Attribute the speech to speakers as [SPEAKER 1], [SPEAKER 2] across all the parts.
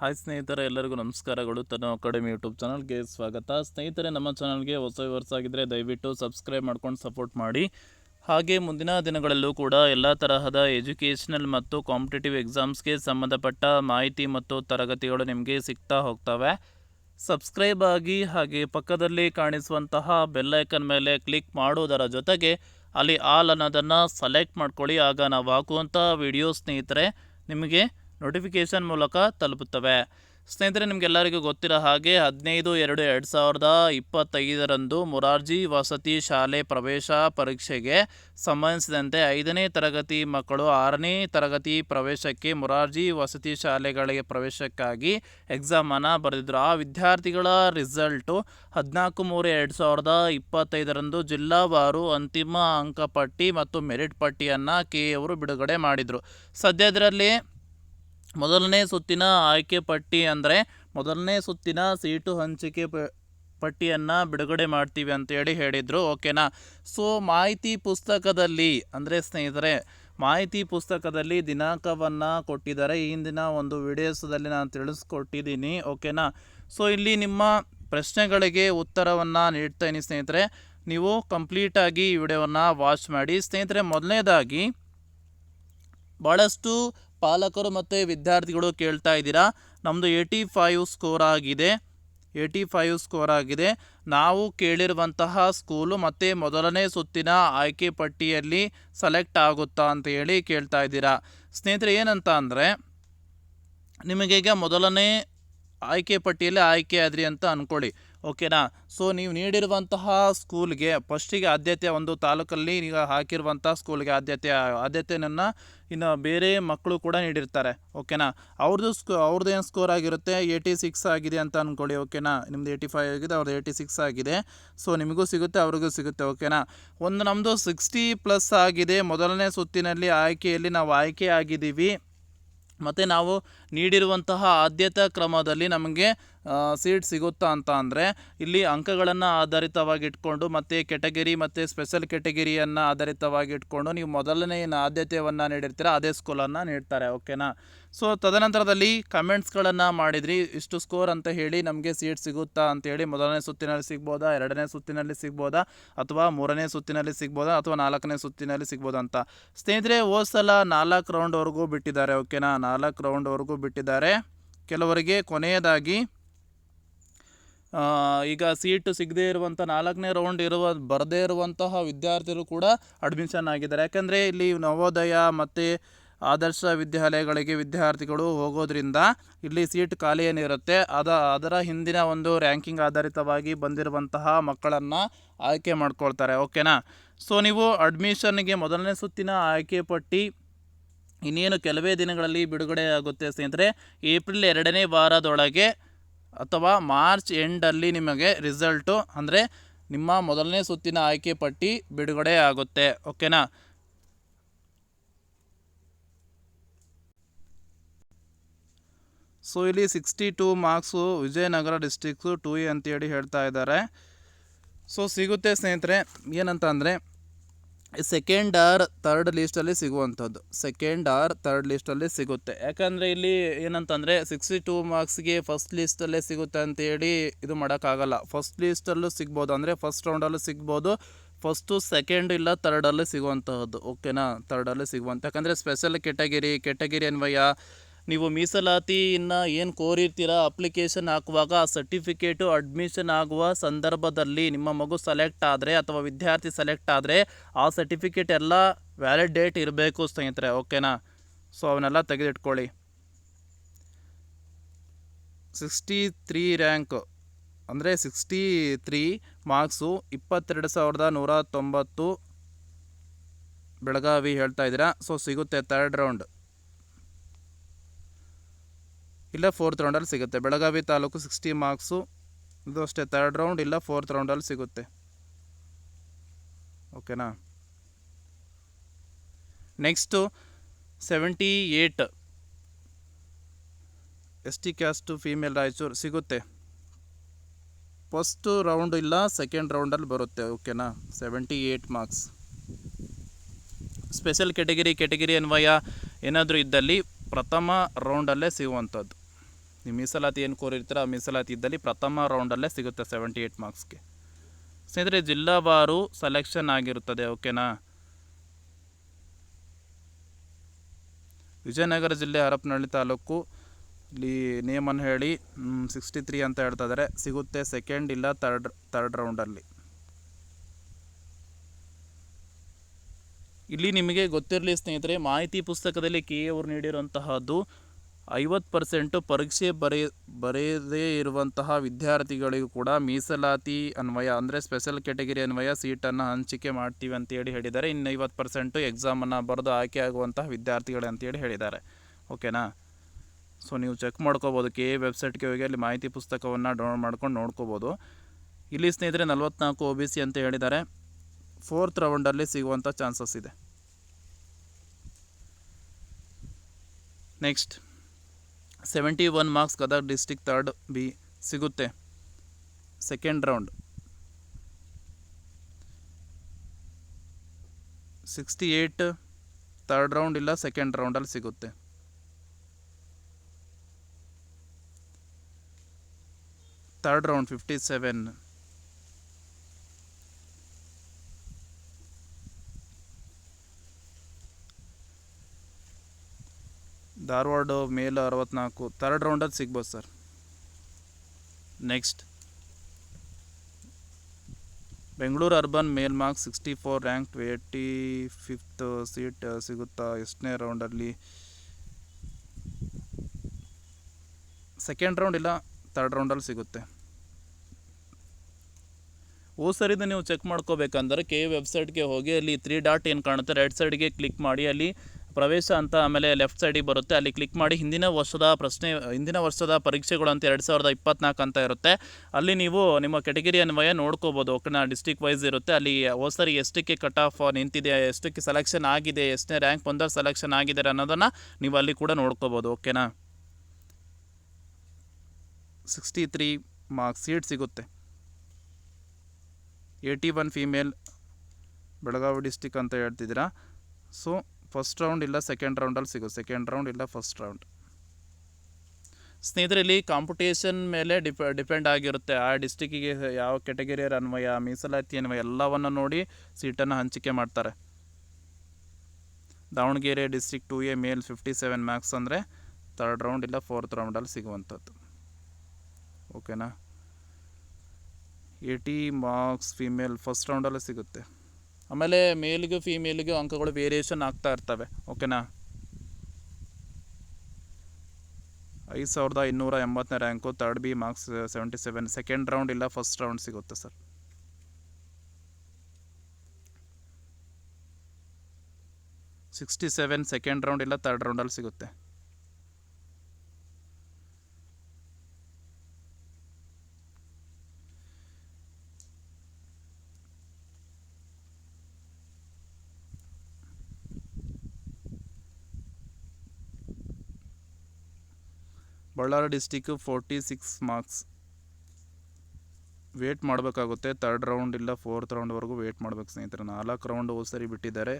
[SPEAKER 1] Hi ಸ್ನೇಹಿತರೆ, ಎಲ್ಲರಿಗೂ ನಮಸ್ಕಾರಗಳು. ತನ್ನ ಅಕಾಡೆಮಿ ಯೂಟ್ಯೂಬ್ ಚಾನಲ್ಗೆ ಸ್ವಾಗತ. ಸ್ನೇಹಿತರೆ, ನಮ್ಮ ಚಾನಲ್ಗೆ ಹೊಸ ವರ್ಷ ಆಗಿದ್ದರೆ ದಯವಿಟ್ಟು ಸಬ್ಸ್ಕ್ರೈಬ್ ಮಾಡ್ಕೊಂಡು ಸಪೋರ್ಟ್ ಮಾಡಿ. ಹಾಗೆ ಮುಂದಿನ ದಿನಗಳಲ್ಲೂ ಕೂಡ ಎಲ್ಲ ತರಹದ ಎಜುಕೇಷನಲ್ ಮತ್ತು ಕಾಂಪಿಟೇಟಿವ್ ಎಕ್ಸಾಮ್ಸ್ಗೆ ಸಂಬಂಧಪಟ್ಟ ಮಾಹಿತಿ ಮತ್ತು ತರಗತಿಗಳು ನಿಮಗೆ ಸಿಗ್ತಾ ಹೋಗ್ತವೆ. ಸಬ್ಸ್ಕ್ರೈಬ್ ಆಗಿ ಹಾಗೆ ಪಕ್ಕದಲ್ಲಿ ಕಾಣಿಸುವಂತಹ ಬೆಲ್ಲೈಕನ್ ಮೇಲೆ ಕ್ಲಿಕ್ ಮಾಡುವುದರ ಜೊತೆಗೆ ಅಲ್ಲಿ ಆಲ್ ಅನ್ನೋದನ್ನು ಸೆಲೆಕ್ಟ್ ಮಾಡ್ಕೊಳ್ಳಿ. ಆಗ ನಾವು ಹಾಕುವಂಥ ವಿಡಿಯೋ ಸ್ನೇಹಿತರೆ, ನಿಮಗೆ ನೋಟಿಫಿಕೇಷನ್ ಮೂಲಕ ತಲುಪುತ್ತವೆ. ಸ್ನೇಹಿತರೆ, ನಿಮಗೆಲ್ಲರಿಗೂ ಗೊತ್ತಿರೋ ಹಾಗೆ ಹದಿನೈದು ಎರಡು ಎರಡು ಸಾವಿರದ ಇಪ್ಪತ್ತೈದರಂದು ಮೊರಾರ್ಜಿ ವಸತಿ ಶಾಲೆ ಪ್ರವೇಶ ಪರೀಕ್ಷೆಗೆ ಸಂಬಂಧಿಸಿದಂತೆ ಐದನೇ ತರಗತಿ ಮಕ್ಕಳು ಆರನೇ ತರಗತಿ ಪ್ರವೇಶಕ್ಕೆ ಮೊರಾರ್ಜಿ ವಸತಿ ಶಾಲೆಗಳಿಗೆ ಪ್ರವೇಶಕ್ಕಾಗಿ ಎಕ್ಸಾಮನ್ನು ಬರೆದಿದ್ದರು ಆ ವಿದ್ಯಾರ್ಥಿಗಳ ರಿಸಲ್ಟು ಹದಿನಾಲ್ಕು ಮೂರು ಎರಡು ಸಾವಿರದ ಇಪ್ಪತ್ತೈದರಂದು ಜಿಲ್ಲಾವಾರು ಅಂತಿಮ ಅಂಕಪಟ್ಟಿ ಮತ್ತು ಮೆರಿಟ್ ಪಟ್ಟಿಯನ್ನು ಕೆ ಅವರು ಬಿಡುಗಡೆ ಮಾಡಿದರು. ಸದ್ಯದರಲ್ಲಿ ಮೊದಲನೇ ಸುತ್ತಿನ ಆಯ್ಕೆ ಪಟ್ಟಿ ಅಂದರೆ ಮೊದಲನೇ ಸುತ್ತಿನ ಸೀಟು ಹಂಚಿಕೆ ಪಟ್ಟಿಯನ್ನು ಬಿಡುಗಡೆ ಮಾಡ್ತೀವಿ ಅಂತೇಳಿ ಹೇಳಿದರು, ಓಕೆನಾ? ಸೊ, ಮಾಹಿತಿ ಪುಸ್ತಕದಲ್ಲಿ, ಅಂದರೆ ಸ್ನೇಹಿತರೆ, ಮಾಹಿತಿ ಪುಸ್ತಕದಲ್ಲಿ ದಿನಾಂಕವನ್ನು ಕೊಟ್ಟಿದ್ದಾರೆ. ಹಿಂದಿನ ಒಂದು ವಿಡಿಯೋಸದಲ್ಲಿ ನಾನು ತಿಳಿಸ್ಕೊಟ್ಟಿದ್ದೀನಿ, ಓಕೆನಾ? ಸೊ, ಇಲ್ಲಿ ನಿಮ್ಮ ಪ್ರಶ್ನೆಗಳಿಗೆ ಉತ್ತರವನ್ನು ನೀಡ್ತೇನೆ ಸ್ನೇಹಿತರೆ. ನೀವು ಕಂಪ್ಲೀಟಾಗಿ ಈ ವಿಡಿಯೋವನ್ನು ವಾಚ್ ಮಾಡಿ. ಸ್ನೇಹಿತರೆ, ಮೊದಲನೇದಾಗಿ ಭಾಳಷ್ಟು ಪಾಲಕರು ಮತ್ತು ವಿದ್ಯಾರ್ಥಿಗಳು ಕೇಳ್ತಾ ಇದ್ದೀರಾ? ನಮ್ಮದು ಏಯ್ಟಿ ಫೈವ್ ಸ್ಕೋರ್ ಆಗಿದೆ. ಏಯ್ಟಿ ಫೈವ್ ಸ್ಕೋರ್ ಆಗಿದೆ. ನಾವು ಕೇಳಿರುವಂತಹ ಸ್ಕೂಲು ಮತ್ತು ಮೊದಲನೇ ಸುತ್ತಿನ ಆಯ್ಕೆ ಪಟ್ಟಿಯಲ್ಲಿ ಸೆಲೆಕ್ಟ್ ಆಗುತ್ತಾ ಅಂತ ಹೇಳಿ ಕೇಳ್ತಾ ಇದ್ದೀರಾ? ಸ್ನೇಹಿತರೆ, ಏನಂತ ಅಂದರೆ ನಿಮಗೀಗ ಮೊದಲನೇ ಆಯ್ಕೆ ಪಟ್ಟಿಯಲ್ಲಿ ಆಯ್ಕೆ ಆದ್ರಿ ಅಂತ ಅಂದ್ಕೊಳ್ಳಿ ಓಕೆನಾ? ಸೊ ನೀವು ನೀಡಿರುವಂತಹ ಸ್ಕೂಲ್ಗೆ ಫಸ್ಟಿಗೆ ಆದ್ಯತೆ ಒಂದು ತಾಲೂಕಲ್ಲಿ ಈಗ ಹಾಕಿರುವಂಥ ಸ್ಕೂಲ್ಗೆ ಆದ್ಯತೆ, ಆದ್ಯತೆಯನ್ನು ಇನ್ನು ಬೇರೆ ಮಕ್ಕಳು ಕೂಡ ನೀಡಿರ್ತಾರೆ. ಓಕೆನಾ? ಅವ್ರದ್ದು ಸ್ಕೋ ಅವ್ರದ್ದು ಏನು ಸ್ಕೋರ್ ಆಗಿರುತ್ತೆ? ಏಯ್ಟಿ ಸಿಕ್ಸ್ ಆಗಿದೆ ಅಂತ ಅಂದ್ಕೊಳ್ಳಿ ಓಕೆನಾ? ನಿಮ್ಮದು ಏಯ್ಟಿ ಫೈವ್ ಆಗಿದೆ ಅವ್ರದ್ದು ಏಯ್ಟಿ ಸಿಕ್ಸ್ ಆಗಿದೆ. ಸೊ ನಿಮಗೂ ಸಿಗುತ್ತೆ, ಅವ್ರಿಗೂ ಸಿಗುತ್ತೆ, ಓಕೆನಾ? ಒಂದು ನಮ್ಮದು ಸಿಕ್ಸ್ಟಿ ಪ್ಲಸ್ ಆಗಿದೆ. ಮೊದಲನೇ ಸುತ್ತಿನಲ್ಲಿ ಆಯ್ಕೆಯಲ್ಲಿ ನಾವು ಆಯ್ಕೆ ಆಗಿದ್ದೀವಿ. ಮತ್ತು ನಾವು ನೀಡಿರುವಂತಹ ಆದ್ಯತಾ ಕ್ರಮದಲ್ಲಿ ನಮಗೆ ಸೀಟ್ ಸಿಗುತ್ತಾ ಅಂತ ಅಂದರೆ, ಇಲ್ಲಿ ಅಂಕಗಳನ್ನು ಆಧಾರಿತವಾಗಿ ಇಟ್ಕೊಂಡು ಮತ್ತು ಕೆಟಗರಿ ಮತ್ತು ಸ್ಪೆಷಲ್ ಕೆಟಗರಿಯನ್ನು ಆಧಾರಿತವಾಗಿ ಇಟ್ಕೊಂಡು ನೀವು ಮೊದಲನೇ ಆದ್ಯತೆಯನ್ನು ನೀಡಿರ್ತೀರ, ಅದೇ ಸ್ಕೂಲನ್ನು ನೀಡ್ತಾರೆ ಓಕೆನಾ ಸೊ ತದನಂತರದಲ್ಲಿ ಕಮೆಂಟ್ಸ್ಗಳನ್ನು ಮಾಡಿದ್ರಿ, ಇಷ್ಟು ಸ್ಕೋರ್ ಅಂತ ಹೇಳಿ ನಮಗೆ ಸೀಟ್ ಸಿಗುತ್ತಾ ಅಂತೇಳಿ ಮೊದಲನೇ ಸುತ್ತಿನಲ್ಲಿ ಸಿಗ್ಬೋದಾ, ಎರಡನೇ ಸುತ್ತಿನಲ್ಲಿ ಸಿಗ್ಬೋದಾ, ಅಥವಾ ಮೂರನೇ ಸುತ್ತಿನಲ್ಲಿ ಸಿಗ್ಬೋದಾ, ಅಥವಾ ನಾಲ್ಕನೇ ಸುತ್ತಿನಲ್ಲಿ ಸಿಗ್ಬೋದಾ ಅಂತ? ಸ್ನೇಹಿತರೆ ಹೋದ ಸಲ ನಾಲ್ಕು ರೌಂಡ್ವರೆಗೂ ಬಿಟ್ಟಿದ್ದಾರೆ ಓಕೆನಾ ನಾಲ್ಕು ರೌಂಡ್ವರೆಗೂ ಬಿಟ್ಟಿದ್ದಾರೆ. ಕೆಲವರಿಗೆ ಕೊನೆಯದಾಗಿ ಈಗ ಸೀಟು ಸಿಗದೇ ಇರುವಂಥ ನಾಲ್ಕನೇ ರೌಂಡ್ ಇರುವ, ಬರದೇ ಇರುವಂತಹ ವಿದ್ಯಾರ್ಥಿಗಳು ಕೂಡ ಅಡ್ಮಿಷನ್ ಆಗಿದ್ದಾರೆ. ಯಾಕಂದರೆ ಇಲ್ಲಿ ನವೋದಯ ಮತ್ತು ಆದರ್ಶ ವಿದ್ಯಾಲಯಗಳಿಗೆ ವಿದ್ಯಾರ್ಥಿಗಳು ಹೋಗೋದ್ರಿಂದ ಇಲ್ಲಿ ಸೀಟ್ ಖಾಲಿ ಏನಿರುತ್ತೆ. ಅದ, ಅದರ ಹಿಂದಿನ ಒಂದು ರ್ಯಾಂಕಿಂಗ್ ಆಧಾರಿತವಾಗಿ ಬಂದಿರುವಂತಹ ಮಕ್ಕಳನ್ನು ಆಯ್ಕೆ ಮಾಡ್ಕೊಳ್ತಾರೆ. ಓಕೆನಾ ಸೊ ನೀವು ಅಡ್ಮಿಷನ್ಗೆ ಮೊದಲನೇ ಸುತ್ತಿನ ಆಯ್ಕೆ ಪಟ್ಟಿ ಇನ್ನೇನು ಕೆಲವೇ ದಿನಗಳಲ್ಲಿ ಬಿಡುಗಡೆ ಆಗುತ್ತೆ ಸ್ನೇಹಿತರೆ, ಏಪ್ರಿಲ್ ಎರಡನೇ ವಾರದೊಳಗೆ ಅಥವಾ ಮಾರ್ಚ್ ಎಂಡಲ್ಲಿ ನಿಮಗೆ ರಿಸಲ್ಟು, ಅಂದರೆ ನಿಮ್ಮ ಮೊದಲನೇ ಸುತ್ತಿನ ಆಯ್ಕೆ ಪಟ್ಟಿ ಬಿಡುಗಡೆ ಆಗುತ್ತೆ. ಓಕೆನಾ? ಸೊ, ಇಲ್ಲಿ sixty two marks Vijayanagara district two A ಅಂತೇಳಿ ಹೇಳ್ತಾ ಇದ್ದಾರೆ. ಸೊ, ಸಿಗುತ್ತೆ ಸ್ನೇಹಿತರೆ, ಏನಂತ ಅಂದರೆ ಸೆಕೆಂಡ್ ಆರ್ ತರ್ಡ್ ಲೀಸ್ಟಲ್ಲಿ ಸಿಗುವಂಥದ್ದು. ಸೆಕೆಂಡ್ ಆರ್ ತರ್ಡ್ ಲೀಸ್ಟಲ್ಲಿ ಸಿಗುತ್ತೆ. ಯಾಕಂದರೆ ಇಲ್ಲಿ ಏನಂತಂದರೆ ಸಿಕ್ಸ್ಟಿ ಟೂ ಮಾರ್ಕ್ಸ್ಗೆ ಫಸ್ಟ್ ಲೀಸ್ಟಲ್ಲೇ ಸಿಗುತ್ತೆ ಅಂತೇಳಿ ಇದು ಮಾಡೋಕ್ಕಾಗಲ್ಲ. ಫಸ್ಟ್ ಲೀಸ್ಟಲ್ಲೂ ಸಿಗ್ಬೋದು. ಅಂದರೆ ಫಸ್ಟ್ ರೌಂಡಲ್ಲೂ ಸಿಗ್ಬೋದು. ಫಸ್ಟು ಸೆಕೆಂಡ್ ಇಲ್ಲ ತರ್ಡಲ್ಲಿ ಸಿಗುವಂತಹದ್ದು. ಓಕೆನಾ ತರ್ಡಲ್ಲಿ ಸಿಗುವಂಥ ಯಾಕಂದರೆ ಸ್ಪೆಷಲ್ ಕೆಟಗಿರಿ ಕೆಟಗಿರಿ ಅನ್ವಯ ನೀವು ಮೀಸಲಾತಿಯನ್ನು ಏನು ಕೋರಿರ್ತೀರ? ಅಪ್ಲಿಕೇಶನ್ ಹಾಕುವಾಗ ಆ ಸರ್ಟಿಫಿಕೇಟು ಅಡ್ಮಿಷನ್ ಆಗುವ ಸಂದರ್ಭದಲ್ಲಿ ನಿಮ್ಮ ಮಗು ಸೆಲೆಕ್ಟ್ ಆದರೆ ಅಥವಾ ವಿದ್ಯಾರ್ಥಿ ಸೆಲೆಕ್ಟ್ ಆದರೆ ಆ ಸರ್ಟಿಫಿಕೇಟ್ ಎಲ್ಲ ವ್ಯಾಲಿಡ್ ಡೇಟ್ ಇರಬೇಕು ಸ್ನೇಹಿತರೆ ಓಕೆನಾ ಸೊ ಅವನ್ನೆಲ್ಲ ತೆಗೆದಿಟ್ಕೊಳ್ಳಿ. ಸಿಕ್ಸ್ಟಿ ತ್ರೀ ರ್ಯಾಂಕ್ ಅಂದರೆ ಸಿಕ್ಸ್ಟಿ ತ್ರೀ ಮಾರ್ಕ್ಸು ಇಪ್ಪತ್ತೆರಡು ಸಾವಿರದ ನೂರ ತೊಂಬತ್ತು ಬೆಳಗಾವಿ ಹೇಳ್ತಾ ಇದ್ದೀರಾ? ಸೊ ಸಿಗುತ್ತೆ ತರ್ಡ್ ರೌಂಡ್ ಇಲ್ಲ ಫೋರ್ತ್ ರೌಂಡಲ್ಲಿ ಸಿಗುತ್ತೆ. ಬೆಳಗಾವಿ ತಾಲೂಕು ಸಿಕ್ಸ್ಟಿ ಮಾರ್ಕ್ಸು ಇದು ಅಷ್ಟೇ ತರ್ಡ್ ರೌಂಡ್ ಇಲ್ಲ ಫೋರ್ತ್ ರೌಂಡಲ್ಲಿ ಸಿಗುತ್ತೆ. ಓಕೆನಾ next seventy eight S T caste female Raichur ಸಿಗುತ್ತೆ. ಫಸ್ಟು ರೌಂಡ್ ಇಲ್ಲ ಸೆಕೆಂಡ್ ರೌಂಡಲ್ಲಿ ಬರುತ್ತೆ. ಓಕೆನಾ seventy eight marks special category category ಅನ್ವಯ ಏನಾದರೂ ಇದ್ದಲ್ಲಿ ಪ್ರಥಮ ರೌಂಡಲ್ಲೇ ಸಿಗುವಂಥದ್ದು. ನೀವು ಮೀಸಲಾತಿ ಏನು ಕೋರಿರ್ತೀರ, ಆ ಮೀಸಲಾತಿ ಇದ್ದಲ್ಲಿ ಪ್ರಥಮ ರೌಂಡಲ್ಲೇ ಸಿಗುತ್ತೆ ಸೆವೆಂಟಿ ಏಯ್ಟ್ ಮಾರ್ಕ್ಸ್ಗೆ ಸ್ನೇಹಿತರೆ, ಜಿಲ್ಲಾವಾರು ಸೆಲೆಕ್ಷನ್ ಆಗಿರುತ್ತದೆ ಓಕೆನಾ ವಿಜಯನಗರ ಜಿಲ್ಲೆ ಹರಪನಹಳ್ಳಿ ತಾಲೂಕು, ಇಲ್ಲಿ ನೇಮನ್ನು ಹೇಳಿ ಸಿಕ್ಸ್ಟಿ ತ್ರೀ ಅಂತ ಹೇಳ್ತಾ ಇದ್ದಾರೆ. ಸಿಗುತ್ತೆ ಸೆಕೆಂಡ್ ಇಲ್ಲ ತರ್ಡ್ ತರ್ಡ್ ರೌಂಡಲ್ಲಿ. ಇಲ್ಲಿ ನಿಮಗೆ ಗೊತ್ತಿರಲಿ ಸ್ನೇಹಿತರೆ, ಮಾಹಿತಿ ಪುಸ್ತಕದಲ್ಲಿ ಕೆ ಎ ಅವರು ನೀಡಿರುವಂತಹದ್ದು ಐವತ್ತು ಪರ್ಸೆಂಟು ಪರೀಕ್ಷೆ ಬರೆಯ ಬರೆಯದೇ ಇರುವಂತಹ ವಿದ್ಯಾರ್ಥಿಗಳಿಗೂ ಕೂಡ ಮೀಸಲಾತಿ ಅನ್ವಯ, ಅಂದರೆ ಸ್ಪೆಷಲ್ ಕೆಟಗರಿ ಅನ್ವಯ ಸೀಟನ್ನು ಹಂಚಿಕೆ ಮಾಡ್ತೀವಿ ಅಂತೇಳಿ ಹೇಳಿದ್ದಾರೆ. ಇನ್ನು ಐವತ್ತು ಪರ್ಸೆಂಟು ಎಕ್ಸಾಮನ್ನು ಬರೆದು ಆಯ್ಕೆ ಆಗುವಂತಹ ವಿದ್ಯಾರ್ಥಿಗಳು ಅಂತೇಳಿ ಹೇಳಿದ್ದಾರೆ. ಓಕೆನಾ? ಸೊ ನೀವು ಚೆಕ್ ಮಾಡ್ಕೋಬೋದು. ಕೆ ಎ ವೆಬ್ಸೈಟ್ಗೆ ಹೋಗಿ ಅಲ್ಲಿ ಮಾಹಿತಿ ಪುಸ್ತಕವನ್ನು ಡೌನ್ಲೋಡ್ ಮಾಡ್ಕೊಂಡು ನೋಡ್ಕೋಬೋದು. ಇಲ್ಲಿ ಸ್ನೇಹಿತರೆ ನಲವತ್ನಾಲ್ಕು ಒ ಬಿ ಸಿ ಅಂತ ಹೇಳಿದ್ದಾರೆ. ಫೋರ್ತ್ ರೌಂಡಲ್ಲಿ ಸಿಗುವಂಥ ಚಾನ್ಸಸ್ ಇದೆ. Next. Seventy one marks Gadag district third B ಸಿಗುತ್ತೆ. Second round. Sixty eight third round ಇಲ್ಲ, ಸೆಕೆಂಡ್ ರೌಂಡಲ್ಲಿ ಸಿಗುತ್ತೆ. Third round fifty seven. Dharwad male ಅರವತ್ನಾಲ್ಕು ಥರ್ಡ್ ರೌಂಡಲ್ಲಿ ಸಿಗ್ಬೋದು sir. Next Bengaluru urban male marks sixty four rank eighty fifth seat ಸಿಗುತ್ತಾ ಎಷ್ಟನೇ ರೌಂಡಲ್ಲಿ ಸೆಕೆಂಡ್ ರೌಂಡ್ ಇಲ್ಲ ಥರ್ಡ್ ರೌಂಡಲ್ಲಿ ಸಿಗುತ್ತೆ. ಓ ಸರಿದು ನೀವು ಚೆಕ್ ಮಾಡ್ಕೋಬೇಕಂದ್ರೆ ಕೆ ವೆಬ್ಸೈಟ್ಗೆ ಹೋಗಿ ಅಲ್ಲಿ ತ್ರೀ ಡಾಟ್ ಏನು ಕಾಣುತ್ತೆ. ರೈಟ್ ಸೈಡ್ಗೆ ಕ್ಲಿಕ್ ಮಾಡಿ, ಅಲ್ಲಿ ಪ್ರವೇಶ ಅಂತ ಆಮೇಲೆ ಲೆಫ್ಟ್ ಸೈಡಿಗೆ ಬರುತ್ತೆ. ಅಲ್ಲಿ ಕ್ಲಿಕ್ ಮಾಡಿ ಹಿಂದಿನ ವರ್ಷದ ಪ್ರಶ್ನೆ, ಹಿಂದಿನ ವರ್ಷದ ಪರೀಕ್ಷೆಗಳು ಅಂತ ಎರಡು ಸಾವಿರದ ಇಪ್ಪತ್ನಾಲ್ಕು ಅಂತ ಇರುತ್ತೆ. ಅಲ್ಲಿ ನೀವು ನಿಮ್ಮ ಕೆಟಗರಿ ಅನ್ವಯ ನೋಡ್ಕೋಬೋದು. ಓಕೆನಾ? ಡಿಸ್ಟಿಕ್ ವೈಸ್ ಇರುತ್ತೆ. ಅಲ್ಲಿ ಹೋದ ಸರಿ ಎಷ್ಟಕ್ಕೆ ಕಟ್ ಆಫ್ ನಿಂತಿದೆ, ಎಷ್ಟಕ್ಕೆ ಸೆಲೆಕ್ಷನ್ ಆಗಿದೆ, ಎಷ್ಟನೇ ರ್ಯಾಂಕ್ ಬಂದರೆ ಸೆಲೆಕ್ಷನ್ ಆಗಿದೆ ಅನ್ನೋದನ್ನು ನೀವು ಅಲ್ಲಿ ಕೂಡ ನೋಡ್ಕೋಬೋದು. ಓಕೆನಾ? ಸಿಕ್ಸ್ಟಿ ತ್ರೀ ಮಾರ್ಕ್ಸ್ ಸೀಟ್ ಸಿಗುತ್ತೆ. Eighty one female Belagavi district ಅಂತ ಹೇಳ್ತಿದ್ದೀರಾ. ಸೊ ಫಸ್ಟ್ ರೌಂಡ್ ಇಲ್ಲ ಸೆಕೆಂಡ್ ರೌಂಡಲ್ಲಿ ಸಿಗೋ ಸೆಕೆಂಡ್ ರೌಂಡ್ ಇಲ್ಲ ಫಸ್ಟ್ ರೌಂಡ್ ಸ್ನೇಹಿತರೆ, ಇಲ್ಲಿ ಕಾಂಪಿಟೇಷನ್ ಮೇಲೆ ಡಿಪ ಡಿಪೆಂಡ್ ಆಗಿರುತ್ತೆ. ಆ ಡಿಸ್ಟಿಕ್ಕಿಗೆ ಯಾವ ಕೆಟಗರಿಯ ಅನ್ವಯ, ಮೀಸಲಾತಿ ಅನ್ವಯ, ಎಲ್ಲವನ್ನು ನೋಡಿ ಸೀಟನ್ನು ಹಂಚಿಕೆ ಮಾಡ್ತಾರೆ. Davanagere district two A male fifty seven marks ಅಂದರೆ ತರ್ಡ್ ರೌಂಡ್ ಇಲ್ಲ ಫೋರ್ತ್ ರೌಂಡಲ್ಲಿ ಸಿಗುವಂಥದ್ದು. ಓಕೆನಾ ಏಯ್ಟಿ ಮಾರ್ಕ್ಸ್ ಫಿಮೇಲ್ ಫಸ್ಟ್ ರೌಂಡಲ್ಲೇ ಸಿಗುತ್ತೆ. ಆಮೇಲೆ ಮೇಲ್ಗೂ ಫೀಮೇಲ್ಗೂ ಅಂಕಗಳು ವೇರಿಯೇಷನ್ ಆಗ್ತಾ ಇರ್ತವೆ ಓಕೆನಾ ಐದು ಸಾವಿರದ ಇನ್ನೂರ ಎಂಬತ್ತನೇ rank third B marks seventy seven second round ಇಲ್ಲ ಫಸ್ಟ್ ರೌಂಡ್ ಸಿಗುತ್ತೆ sir sixty seven second round ಇಲ್ಲ ತರ್ಡ್ ರೌಂಡಲ್ಲಿ ಸಿಗುತ್ತೆ. Ballari district forty six marks wait ಮಾಡಬೇಕಾಗುತ್ತೆ. ಥರ್ಡ್ ರೌಂಡ್ ಇಲ್ಲ ಫೋರ್ತ್ ರೌಂಡ್ವರೆಗೂ ವೇಟ್ ಮಾಡಬೇಕು ಸ್ನೇಹಿತರೆ. ನಾಲ್ಕು ರೌಂಡ್ ಹೋದ ಸರಿ ಬಿಟ್ಟಿದ್ದಾರೆ.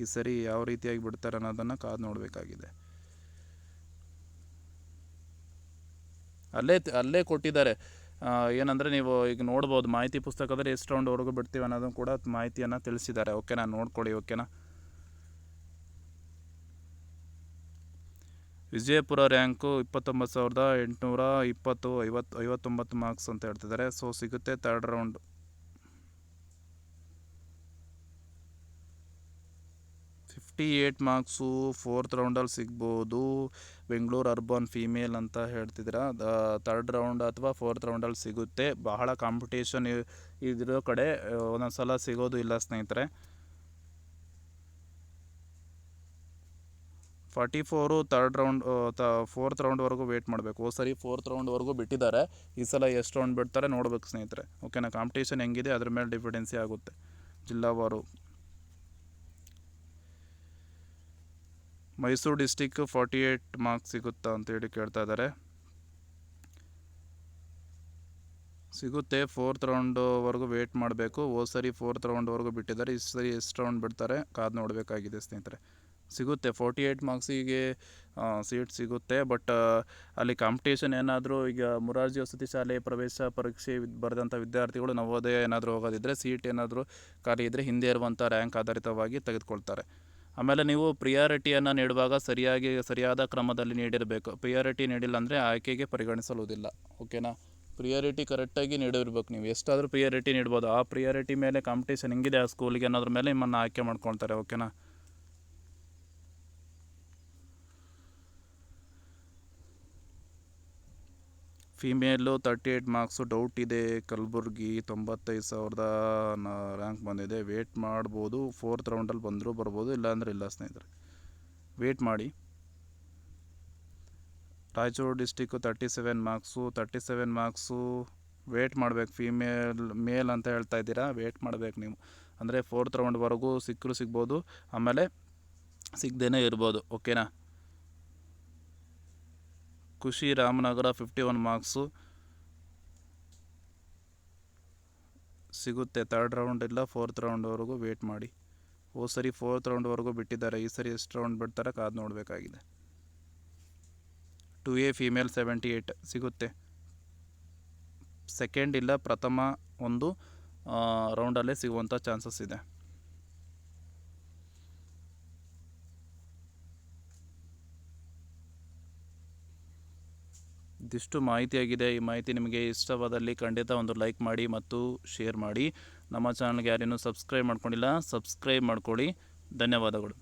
[SPEAKER 1] ಈ ಸರಿ ಯಾವ ರೀತಿಯಾಗಿ ಬಿಡ್ತಾರೆ ಅನ್ನೋದನ್ನು ಕಾದು ನೋಡಬೇಕಾಗಿದೆ. ಅಲ್ಲೇ ಅಲ್ಲೇ ಕೊಟ್ಟಿದ್ದಾರೆ. ಏನಂದರೆ ನೀವು ಈಗ ನೋಡ್ಬೋದು, ಮಾಹಿತಿ ಪುಸ್ತಕದಲ್ಲಿ ಎಷ್ಟು ರೌಂಡ್ವರೆಗೂ ಬಿಡ್ತೀವಿ ಅನ್ನೋದನ್ನು ಕೂಡ ಮಾಹಿತಿಯನ್ನು ತಿಳಿಸಿದ್ದಾರೆ. ಓಕೆನಾ ನೋಡ್ಕೊಳ್ಳಿ ಓಕೆನಾ ವಿಜಯಪುರ ರ್ಯಾಂಕು ಇಪ್ಪತ್ತೊಂಬತ್ತು ಸಾವಿರದ ಎಂಟುನೂರ ಇಪ್ಪತ್ತು, ಐವತ್ತು, ಐವತ್ತೊಂಬತ್ತು ಮಾರ್ಕ್ಸ್ ಅಂತ ಹೇಳ್ತಿದ್ದಾರೆ. ಸೊ ಸಿಗುತ್ತೆ third round fifty eight marks fourth ರೌಂಡಲ್ಲಿ ಸಿಗ್ಬೋದು. ಬೆಂಗಳೂರು ಅರ್ಬನ್ ಫೀಮೇಲ್ ಅಂತ ಹೇಳ್ತಿದ್ದೀರಾ. ತರ್ಡ್ ರೌಂಡ್ ಅಥವಾ ಫೋರ್ತ್ ರೌಂಡಲ್ಲಿ ಸಿಗುತ್ತೆ. ಬಹಳ ಕಾಂಪಿಟೇಷನ್ ಇದಿರೋ ಕಡೆ ಒಂದೊಂದು ಸಲ ಸಿಗೋದು ಇಲ್ಲ ಸ್ನೇಹಿತರೆ. ಫಾರ್ಟಿ ಫೋರು ತರ್ಡ್ ರೌಂಡ್ ತ, ಫೋರ್ತ್ ರೌಂಡ್ವರೆಗೂ ವೇಟ್ ಮಾಡಬೇಕು. ಸರಿ, ಫೋರ್ತ್ ರೌಂಡ್ವರೆಗೂ ಬಿಟ್ಟಿದ್ದಾರೆ. ಈ ಸಲ ಎಷ್ಟು ರೌಂಡ್ ಬಿಡ್ತಾರೆ ನೋಡ್ಬೇಕು ಸ್ನೇಹಿತರೆ. ಓಕೆನಾ ಕಾಂಪಿಟೇಷನ್ ಹೆಂಗಿದೆ ಅದ್ರ ಮೇಲೆ ಡಿಪೆಂಡೆನ್ಸಿ ಆಗುತ್ತೆ. ಜಿಲ್ಲಾವಾರು Mysuru district forty eight marks ಸಿಗುತ್ತಾ ಅಂತೇಳಿ ಕೇಳ್ತಾ ಇದ್ದಾರೆ. ಸಿಗುತ್ತೆ, ಫೋರ್ತ್ ರೌಂಡ್ವರೆಗೂ ವೇಟ್ ಮಾಡಬೇಕು. ಓ ಸರಿ, ಫೋರ್ತ್ ರೌಂಡ್ವರೆಗೂ ಬಿಟ್ಟಿದ್ದಾರೆ. ಈ ಸರಿ ಎಷ್ಟು ರೌಂಡ್ ಬಿಡ್ತಾರೆ ಕಾದು ನೋಡಬೇಕಾಗಿದೆ ಸ್ನೇಹಿತರೆ. ಸಿಗುತ್ತೆ. ಫೋರ್ಟಿ ಏಯ್ಟ್ ಮಾರ್ಕ್ಸಿಗೆ ಸೀಟ್ ಸಿಗುತ್ತೆ. ಬಟ್ ಅಲ್ಲಿ ಕಾಂಪಿಟೇಷನ್ ಏನಾದರೂ ಈಗ ಮುರಾರ್ಜಿ ವಸತಿ ಶಾಲೆ ಪ್ರವೇಶ ಪರೀಕ್ಷೆ ಬರೆದಂಥ ವಿದ್ಯಾರ್ಥಿಗಳು ನವೋದಯ ಏನಾದರೂ ಹೋಗೋದಿದ್ದರೆ ಸೀಟ್ ಏನಾದರೂ ಖಾಲಿ ಇದ್ದರೆ ಹಿಂದೆ ಇರುವಂಥ ರ್ಯಾಂಕ್ ಆಧಾರಿತವಾಗಿ ತೆಗೆದುಕೊಳ್ತಾರೆ. ಆಮೇಲೆ ನೀವು ಪ್ರಿಯಾರಿಟಿಯನ್ನು ನೀಡುವಾಗ ಸರಿಯಾಗಿ, ಸರಿಯಾದ ಕ್ರಮದಲ್ಲಿ ನೀಡಿರಬೇಕು. ಪ್ರಿಯಾರಿಟಿ ನೀಡಿಲ್ಲ ಅಂದರೆ ಆಯ್ಕೆಗೆ ಪರಿಗಣಿಸಲುವುದಿಲ್ಲ. ಓಕೆನಾ ಪ್ರಿಯಾರಿಟಿ ಕರೆಕ್ಟಾಗಿ ನೀಡಿರ್ಬೇಕು ನೀವು. ಎಷ್ಟಾದರೂ ಪ್ರಿಯಾರಿಟಿ ನೀಡ್ಬೋದು. ಆ ಪ್ರಿಯಾರಿಟಿ ಮೇಲೆ ಕಾಂಪಿಟೇಷನ್ ಹೆಂಗಿದೆ, ಆ ಸ್ಕೂಲಿಗೆ ಅನ್ನೋದ್ರ ಮೇಲೆ ನಿಮ್ಮನ್ನು ಆಯ್ಕೆ ಮಾಡ್ಕೊಳ್ತಾರೆ. ಓಕೆನಾ female thirty eight marks doubt ಇದೆ. ಕಲಬುರ್ಗಿ ತೊಂಬತ್ತೈದು ಸಾವಿರದ ರ್ಯಾಂಕ್ ಬಂದಿದೆ. ವೇಟ್ ಮಾಡ್ಬೋದು. ಫೋರ್ತ್ ರೌಂಡಲ್ಲಿ ಬಂದರೂ ಬರ್ಬೋದು. ಇಲ್ಲಾಂದರೆ ಇಲ್ಲ ಸ್ನೇಹಿತರೆ. ವೇಟ್ ಮಾಡಿ. Raichur district thirty seven marks thirty seven marks wait ಮಾಡಬೇಕು. ಫೀಮೇಲ್ ಮೇಲ್ ಅಂತ ಹೇಳ್ತಾ ಇದ್ದೀರಾ? ವೇಟ್ ಮಾಡಬೇಕು ನೀವು. ಅಂದರೆ ಫೋರ್ತ್ ರೌಂಡ್ವರೆಗೂ ಸಿಕ್ಕರೂ ಸಿಗ್ಬೋದು. ಆಮೇಲೆ ಸಿಗದೇನೆ ಇರ್ಬೋದು. ಓಕೆನಾ ಖುಷಿ ರಾಮನಗರ ಫಿಫ್ಟಿ ಒನ್ ಮಾರ್ಕ್ಸು ಸಿಗುತ್ತೆ ತರ್ಡ್ ರೌಂಡ್ ಇಲ್ಲ ಫೋರ್ತ್ ರೌಂಡ್ವರೆಗೂ ವೇಟ್ ಮಾಡಿ. ಹೋದ ಸರಿ ಫೋರ್ತ್ ರೌಂಡ್ವರೆಗೂ ಬಿಟ್ಟಿದ್ದಾರೆ. ಈ ಸರಿ ಎಷ್ಟು ರೌಂಡ್ ಬಿಡ್ತಾರೆ ಕಾದು ನೋಡಬೇಕಾಗಿದೆ. Two A female seventy eight ಸಿಗುತ್ತೆ. ಸೆಕೆಂಡ್ ಇಲ್ಲ, ಪ್ರಥಮ ಒಂದು ರೌಂಡಲ್ಲೇ ಸಿಗುವಂಥ ಚಾನ್ಸಸ್ ಇದೆ. ಇದಿಷ್ಟು ಮಾಹಿತಿಯಾಗಿದೆ. ಈ ಮಾಹಿತಿ ನಿಮಗೆ ಇಷ್ಟವಾದಲ್ಲಿ ಖಂಡಿತ ಒಂದು ಲೈಕ್ ಮಾಡಿ ಮತ್ತು ಶೇರ್ ಮಾಡಿ. ನಮ್ಮ ಚಾನಲ್ಗೆ ಯಾರೇನೂ ಸಬ್ಸ್ಕ್ರೈಬ್ ಮಾಡ್ಕೊಂಡಿಲ್ಲ, ಸಬ್ಸ್ಕ್ರೈಬ್ ಮಾಡ್ಕೊಳ್ಳಿ. ಧನ್ಯವಾದಗಳು.